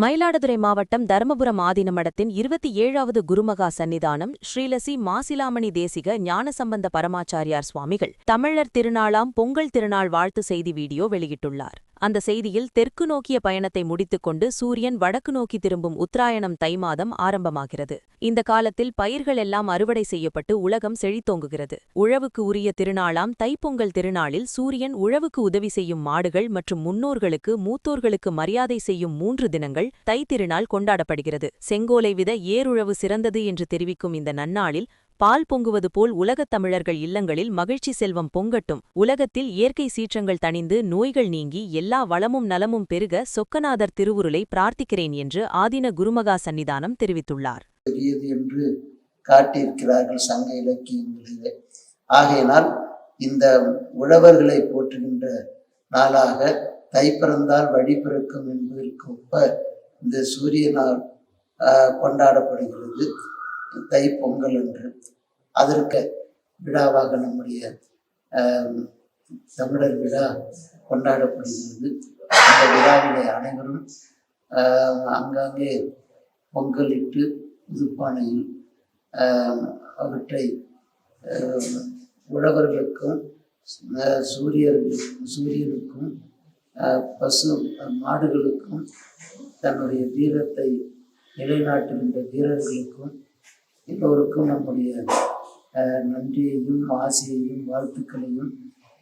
மயிலாடுதுறை மாவட்டம் தருமபுரம் ஆதீனமடத்தின் இருபத்தி ஏழாவது குருமகா சன்னிதானம் ஸ்ரீலசி மாசிலாமணி தேசிக ஞானசம்பந்த பரமாச்சாரியார் சுவாமிகள். தமிழர் திருநாளாம் பொங்கல் திருநாள் வாழ்த்து செய்தி வீடியோ வெளியிட்டுள்ளார். அந்த செய்தியில் தெற்கு நோக்கிய பயணத்தை முடித்துக்கொண்டு சூரியன் வடக்கு நோக்கி திரும்பும் உத்தராயணம் தை மாதம் ஆரம்பமாகிறது. இந்த காலத்தில் பயிர்கள் எல்லாம் அறுவடை செய்யப்பட்டு உலகம் செழித்தோங்குகிறது. உழவுக்கு உரிய திருநாளாம் தைப்பொங்கல் திருநாளில் சூரியன் உழவுக்கு உதவி செய்யும் மாடுகள் மற்றும் முன்னோர்களுக்கு மூத்தோர்களுக்கு மரியாதை செய்யும் மூன்று தினங்கள் தை திருநாள் கொண்டாடப்படுகிறது. செங்கோலை வித ஏருழவு சிறந்தது என்று தெரிவிக்கும் இந்த நன்னாளில் பால் பொங்குவது போல் உலகத் தமிழர்கள் இல்லங்களில் மகிழ்ச்சி செல்வம் பொங்கட்டும். உலகத்தில் இயற்கை சீற்றங்கள் தணிந்து நோய்கள் நீங்கி எல்லா வளமும் நலமும் பெருக சொக்கநாதர் திருவுருளை பிரார்த்திக்கிறேன் என்று ஆதீன குருமகா சன்னிதானம் தெரிவித்துள்ளார். பெரியது என்று காட்டியிருக்கிறார்கள் சங்க இலக்கியங்களிலே. ஆகையினால் இந்த உழவர்களை போற்றுகின்ற நாளாக தை பிறந்தால் வழி பிறக்கும் என்பதற்கு ஒப்ப இந்த சூரியனால் கொண்டாடப்படுகிறது. தை பொங்கல் என்று. அதற்கு விழாவாக நம்முடைய தமிழர் விழா கொண்டாடப்படுகிறது. அந்த விழாவிலே அனைவரும் ஆஹ், ஆங்காங்கே பொங்கலிட்டு புதுப்பானையில் அவற்றை உழவர்களுக்கும் சூரியர்களுக்கும் சூரியனுக்கும் பசு மாடுகளுக்கும் தன்னுடைய வீரத்தை நிலைநாட்டுகின்ற வீரர்களுக்கும் எல்லோருக்கும் நம்முடைய நன்றியையும் ஆசையையும் வாழ்த்துக்களையும்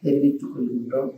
தெரிவித்துக் கொள்கின்றோம்.